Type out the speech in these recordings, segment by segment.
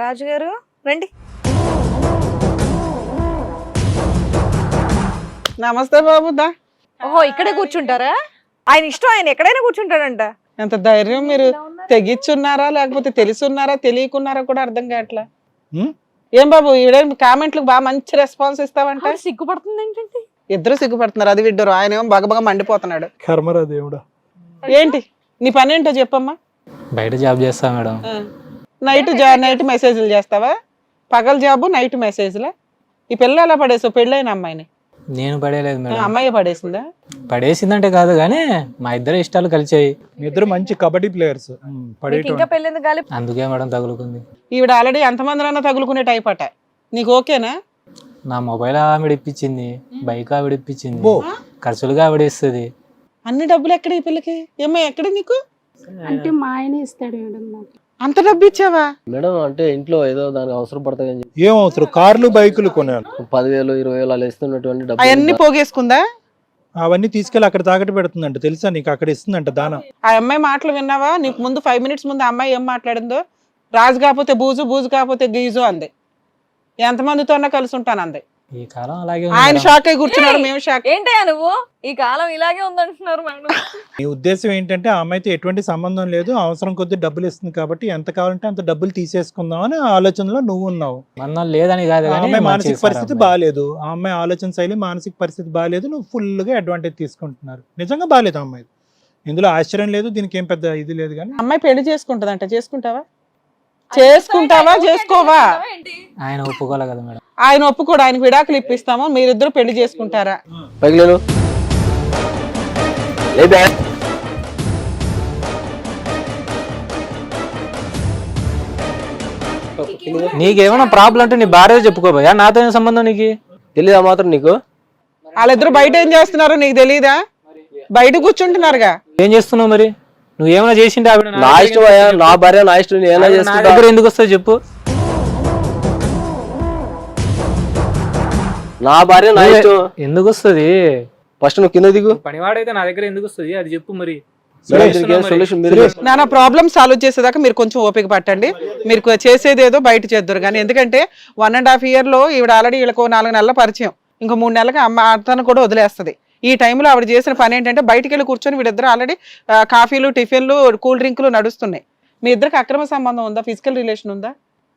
రాజుగారు రండి. నమస్తే బాబు దా. ఓహో ఇక్కడే కూర్చుంటారా? ఆయన ఇష్టం ఆయన ఎక్కడైనా కూర్చుంటాడంట. ఎంత ధైర్యం మీరు తెగిచ్చున్నారా లేకపోతే తెలుసున్నారా తెలియకున్నారా కూడా అర్థం కావట్లా? హ్మ్? ఏం బాబు ఈడే కామెంట్లకు బాగా మంచి రెస్పాన్స్ ఇస్తావంట? సిగ్గుపడుతుంది ఏంటంటే ఇద్దరు సిగ్గుపడుతున్నారు అది విడ్డరు. ఆయన ఏమో బగబగ మండిపోతున్నాడు. కర్మరా దేవుడా? ఏంటి? నీ పని ఏంటో చెప్పమ్మా. బయట జాబ్ చేస్తా మేడం. నైట్ జా నైట్ మెసేజ్లు చేస్తావా? పగల జాబు నైట్ మెసేజ్లా? ఈ పిల్ల ఎలా పడేసావు? పెళ్ళైన అమ్మాయిని. నేను పడేయలేదు మేడం. అమ్మాయి పడేసిందా? పడేసిందంటే కాదు కానీ మా ఇద్దరు ఇష్టాలు కలిసాయి. మీ ఇద్దరు మంచి కబడ్డీ ప్లేయర్స్ ఇంకా పెళ్ళింది గాలి అందుకే మేడం తగులుకుంది. ఈవిడ ఆల్రెడీ ఎంతమందినన్నా తగులుకునే టైప్ అట. నీకు ఓకేనా? నా మొబైల్ ఆవిడ ఇప్పించింది బైక్ ఆవిడ ఇప్పించింది. ఖర్చులుగా ఆవిడ ఇస్తుంది. అన్ని డబ్బులు ఎక్కడ ఈ పిల్లకి? ఏమో ఎక్కడ నీకు? అంటే మా ఆయన ఇస్తాడు మేడం నాకు. అంత డబ్బు ఇచ్చావా? మేడం అంటే ఇంట్లో ఏదో దానికి అవసరం పడుతుంది అని ఏం అవసరం కార్లు బైకులు కొనాను చెప్పి పదివేలు ఇరవై వేలు అలా ఇస్తున్నటువంటి అవన్నీ డబ్బు పోగేసుకుందా? అవన్నీ తీసుకెళ్ళి అక్కడ తాకట్టు పెడుతుందంట. తెలుసా నీకు? అక్కడ ఇస్తుందంట దానం. ఆ అమ్మాయి మాటలు విన్నావా? నీకు ముందు ఫైవ్ మినిట్స్ ముందు ఆ అమ్మాయి ఏం మాట్లాడిందో? రాజు కాకపోతే బూజు బూజు కాకపోతే గీజు అంది. ఎంతమందితో కలిసి ఉంటాను అంది ఈ కాలం అలాగే ఆయన. షాక్ అయి కూర్చున్నాడు మేము షాక్ ఏంటయ్యా నువ్వు? ఈ కాలం ఇలాగే ఉందంటున్నారు మేడం నీ ఉద్దేశం ఏంటంటే అమ్మాయితో ఎటువంటి సంబంధం లేదు అవసరం కొద్ది డబ్బులు ఇస్తుంది కాబట్టి ఎంత కావాలంటే అంత డబ్బులు తీసేసుకుందాం అని ఆలోచనలో నువ్వు ఉన్నావు. మన లేదని కాదు అమ్మాయి మానసిక పరిస్థితి. బాగాలేదు ఆ అమ్మాయి ఆలోచన శైలి మానసిక పరిస్థితి బాగాలేదు నువ్వు full గా అడ్వాంటేజ్ తీసుకుంటున్నారు. నిజంగా బాగాలేదు అమ్మాయి. ఇందులో ఆశ్చర్యం లేదు దీనికి ఏం పెద్ద ఇది లేదు కానీ. అమ్మాయి పెళ్ళి చేసుకుంటదంట చేసుకుంటావా? చేసుకుంటావా చేసుకోవా? ఆయన ఒప్పుకోలే కదా మేడం. ఆయన ఒప్పుకోడు ఆయనకు విడాకులు ఇప్పిస్తాము మీరిద్దరు పెళ్ళి చేసుకుంటారా? పైకి లేను నీకేమైనా ప్రాబ్లం అంటే నీ భార్య చెప్పుకోబోయా నాతో ఏం సంబంధం నీకు? తెలీదా మాత్రం నీకు? వాళ్ళిద్దరు బయట ఏం చేస్తున్నారో నీకు తెలియదా బయట కూర్చుంటున్నారుగా. ఏం చేస్తున్నావు మరి? నువ్వు ఏమైనా చేసింటే ఆవిడ నా ఇష్టం అయ్యా నా భార్య నా ఇష్టం నేను ఎలా ఆవిడ నా చేసుకుంటా. దగ్గర ఎందుకు వస్తావు చెప్పు. నా భార్య నా ఇష్టం. ఎందుకు వస్తుంది ఫస్ట్ నువ్వు కింద దిగు. పనివాడైతే నా దగ్గర ఎందుకు వస్తుంది అది చెప్పు మరి. నానా ప్రాబ్లమ్ సాల్వ్ చేసేదాకా మీరు కొంచెం ఓపిక పట్టండి. మీరు చేసేది ఏదో బయట చేద్దరు కానీ ఎందుకంటే వన్ అండ్ హాఫ్ ఇయర్లో ఈవిడ ఆల్రెడీ వీళ్ళకు నాలుగు నెలల పరిచయం. ఇంకో మూడు నెలలకు అమ్మ అతను కూడా వదిలేస్తుంది. ఈ టైంలో ఆవిడ చేసిన పని ఏంటంటే బయటికి వెళ్ళి కూర్చొని వీళ్ళిద్దరు ఆల్రెడీ కాఫీలు టిఫిన్లు కూల్ డ్రింకులు నడుస్తున్నాయి. మీ ఇద్దరికి అక్రమ సంబంధం ఉందా? ఫిజికల్ రిలేషన్ ఉందా?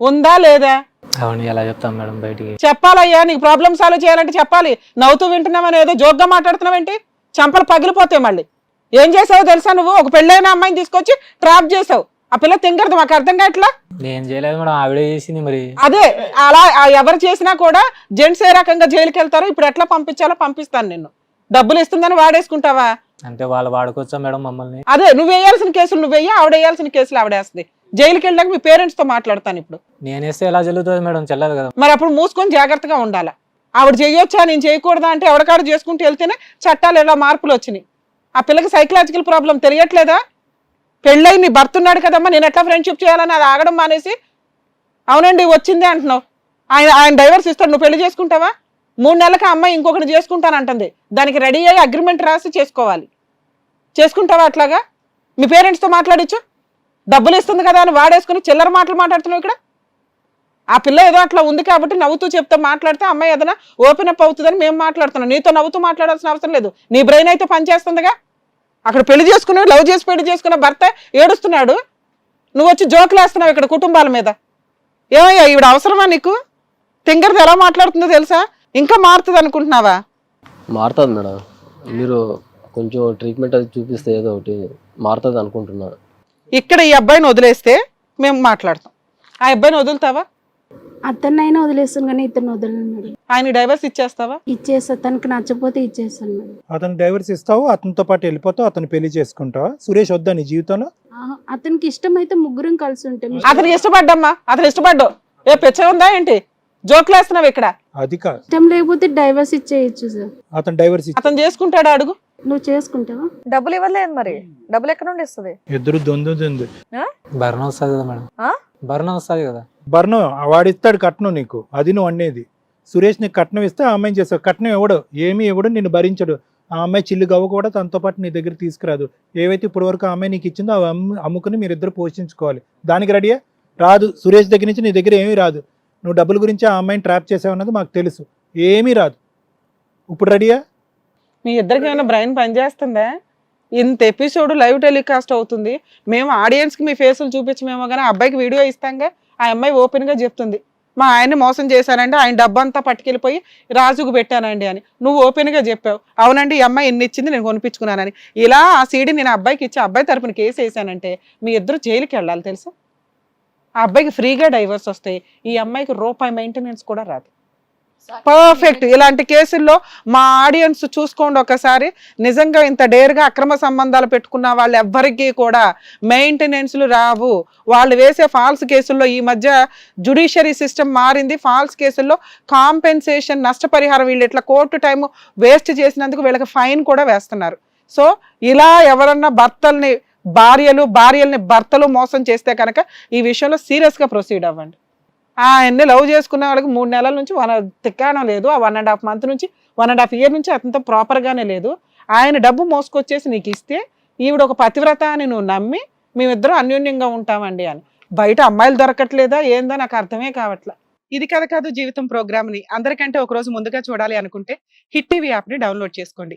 ఉందా లేదా? అవును ఎలా చెప్తాం మేడం బయటికి? చెప్పాలయ్యా నీకు ప్రాబ్లమ్ సాల్వ్ చేయాలంటే చెప్పాలి. నవ్వుతూ వింటున్నామని ఏదో జోక్గా మాట్లాడుతున్నావేంటి చంపలు పగిలిపోతాయి మళ్ళీ. ఏం చేసావో తెలుసా నువ్వు? ఒక పెళ్ళైన అమ్మాయిని తీసుకొచ్చి ట్రాప్ చేసావు. ఆ పిల్ల తింగరదు మాకు అర్థం కావట్లా? నేను చేయలేదు మేడం ఆవిడే చేసింది మరి. అదే అలా ఎవరు చేసినా కూడా జెంట్స్ ఏ రకంగా జైలుకి వెళ్తారో ఇప్పుడు ఎట్లా పంపించాలో పంపిస్తాను నిన్ను. డబ్బులు ఇస్తుందని వాడేసుకుంటావా? అంటే వాళ్ళు వాడుకోవచ్చా మేడం మమ్మల్ని? అదే నువ్వు వేయాల్సిన కేసులు నువ్వు వెయ్యి ఆవిడ వేయాల్సిన కేసులు ఆవిడేస్తుంది జైలుకి వెళ్ళాక మీ పేరెంట్స్తో మాట్లాడతాను ఇప్పుడు. నేను వేస్తే ఎలా జరుగుతుంది మేడం? చెల్లదు కదా. మరి అప్పుడు మూసుకొని జాగ్రత్తగా ఉండాలి? ఆవిడ చేయొచ్చా? నేను చేయకూడదా? అంటే ఎవరికాడు చేసుకుంటూ వెళ్తేనే చట్టాలు ఎలా మార్పులు వచ్చినాయి? ఆ పిల్లకి సైకలాజికల్ ప్రాబ్లం తెలియట్లేదా? పెళ్ళై నీ భర్త ఉన్నాడు కదమ్మా నేను ఎట్లా ఫ్రెండ్షిప్ చేయాలని అది ఆగడం మానేసి? అవునండి వచ్చిందే అంటున్నావు. ఆయన ఆయన డైవర్స్ ఇస్తాడు నువ్వు పెళ్ళి చేసుకుంటావా? మూడు నెలలకు అమ్మాయి ఇంకొకటి చేసుకుంటానంటుంది దానికి రెడీ అయ్యి అగ్రిమెంట్ రాసి చేసుకోవాలి. చేసుకుంటావా అట్లాగా? మీ పేరెంట్స్తో మాట్లాడచ్చు? డబ్బులు ఇస్తుంది కదా అని వాడేసుకుని చిల్లర మాటలు మాట్లాడుతున్నావు ఇక్కడ? ఆ పిల్ల ఏదో అట్లా ఉంది కాబట్టి నవ్వుతూ చెప్తే మాట్లాడితే అమ్మాయి ఏదైనా ఓపెన్ అప్ అవుతుందని మేము మాట్లాడుతున్నాం. నీతో నవ్వుతూ మాట్లాడాల్సిన అవసరం లేదు. నీ బ్రెయిన్ అయితే పనిచేస్తుందిగా? అక్కడ పెళ్ళి చేసుకుని లవ్ చేసి పెళ్ళి చేసుకున్న భర్త ఏడుస్తున్నాడు. నువ్వు వచ్చి జోకులు వేస్తున్నావు ఇక్కడ కుటుంబాల మీద. ఏమయ్యా ఈవిడ అవసరమా నీకు? తింగర్ది ఎలా మాట్లాడుతుందో తెలుసా? ఇంకా మారుతుంది అనుకుంటున్నావా? మారుతుంది మేడం. మీరు కొంచెం ట్రీట్మెంట్ అది చూపిస్తే ఏదో ఒకటి మారుతుంది అనుకుంటున్నాను ఇక్కడ ఈ అబ్బాయిని వదిలేస్తే మేము మాట్లాడతాం. ఆ అబ్బాయిని వదులుతావా? అతన్నైనా వదిలేస్తాను కానీ ఇతను వదలను మేడం. ఆయన డైవర్స్ ఇచ్చేస్తావా? ఇచ్చేస్తా తనకి నచ్చపోతే ఇచ్చేస్తాను మేడం. అతను డైవర్స్ ఇస్తావు అతనితో పాటు వెళ్ళిపోతావు అతను పెళ్ళి చేసుకుంటావా? సురేష్ వద్దా నీ జీవితంలో? ఆహా, అతనికి ఇష్టమైతే ముగ్గురం కలిసి ఉంటాం అతనికి ఇష్టపడ్డమ్మా అతను ఇష్టపడ్డావు ఏ పిచ్చ ఉందా ఏంటి? జోకులు వేస్తున్నావు ఇక్కడ. అది కాదు. ఇష్టం లేకపోతే డైవర్స్ ఇచ్చేయచ్చు సార్. అతను డైవర్స్ ఇచ్చి అతను చేసుకుంటాడు అడుగు? నువ్వు చేసుకుంటావా? డబ్బులు ఇవ్వలేదు మరి. డబ్బులు ఎక్కడ నుండి ఇస్తుంది ఇద్దరు దొందు దొందు. భరణం వస్తుంది కదా మేడం? భరణం వస్తుంది కదా. భరణం వాడిస్తాడు కట్నం నీకు. అది నువ్వు అనేది సురేష్ నీకు కట్నం ఇస్తే ఆ అమ్మాయిని చేస్తావు. కట్నం ఇవ్వడు ఏమీ ఇవ్వడు నిన్ను భరించడు. ఆ అమ్మాయి చిల్లు గవ్వ కూడా తనతో పాటు నీ దగ్గర తీసుకురాదు. ఏవైతే ఇప్పటి వరకు ఆ అమ్మాయి నీకు ఇచ్చిందో అవి అమ్ము అమ్ముకుని మీరిద్దరు పోషించుకోవాలి. దానికి రెడీయా? రాదు. సురేష్ దగ్గర నుంచి నీ దగ్గర ఏమీ రాదు. నువ్వు డబ్బుల గురించి ఆ అమ్మాయిని ట్రాప్ చేసావన్నది మాకు తెలుసు. ఏమీ రాదు. ఇప్పుడు రెడీయా? మీ ఇద్దరికి ఏమైనా బ్రెయిన్ పనిచేస్తుందా? ఇంత ఎపిసోడ్ లైవ్ టెలికాస్ట్ అవుతుంది. మేము ఆడియన్స్కి మీ ఫేసులు చూపించమేమో కానీ అబ్బాయికి వీడియో ఇస్తాంగా ఆ అమ్మాయి ఓపెన్గా చెప్తుంది. మా ఆయన్ని మోసం చేశానండి ఆయన డబ్బంతా పట్టుకెళ్ళిపోయి రాజుకు పెట్టానండి అని. నువ్వు ఓపెన్గా చెప్పావు. అవునండి ఈ అమ్మాయి ఎన్ని ఇచ్చింది నేను కొనిపించుకున్నానని. ఇలా ఆ సీడీ నేను అబ్బాయికి ఇచ్చి ఆ అబ్బాయి తరపున కేసు వేసానంటే మీ ఇద్దరు జైలుకి వెళ్ళాలి తెలుసా? ఆ అబ్బాయికి ఫ్రీగా డైవర్స్ వస్తాయి. ఈ అమ్మాయికి రూపాయి మెయింటెనెన్స్ కూడా రాదు. పర్ఫెక్ట్ ఇలాంటి కేసుల్లో మా ఆడియన్స్ చూసుకోండి ఒకసారి. నిజంగా ఇంత డేర్గా అక్రమ సంబంధాలు పెట్టుకున్న వాళ్ళు ఎవ్వరికీ కూడా మెయింటెనెన్స్లు రావు. వాళ్ళు వేసే ఫాల్స్ కేసుల్లో ఈ మధ్య జుడిషియరీ సిస్టమ్ మారింది. ఫాల్స్ కేసుల్లో కాంపెన్సేషన్ నష్టపరిహారం వీళ్ళు ఇట్లా కోర్టు టైం వేస్ట్ చేసినందుకు వీళ్ళకి ఫైన్ కూడా వేస్తున్నారు. సో ఇలా ఎవరన్నా భర్తల్ని భార్యలు భార్యల్ని భర్తలు మోసం చేస్తే కనుక ఈ విషయంలో సీరియస్గా ప్రొసీడ్ అవ్వండి. ఆయన్ని లవ్ చేసుకున్న వాళ్ళకి మూడు నెలల నుంచి వన్ తిక్కానం లేదు. ఆ వన్ అండ్ హాఫ్ మంత్ నుంచి వన్ అండ్ హాఫ్ ఇయర్ నుంచి అతనితో ప్రాపర్గానే లేదు. ఆయన డబ్బు మోసుకొచ్చేసి నీకు ఇస్తే ఈవిడ ఒక పతివ్రత అని నువ్వు నమ్మి మేమిద్దరం అన్యోన్యంగా ఉంటామండి అని. బయట అమ్మాయిలు దొరకట్లేదా ఏందో నాకు అర్థమే కావట్లా. ఇది కథ కాదు జీవితం ప్రోగ్రామ్ని. అందరికంటే ఒక రోజు ముందుగా చూడాలి అనుకుంటే హిట్ టీవీ యాప్ని డౌన్లోడ్ చేసుకోండి.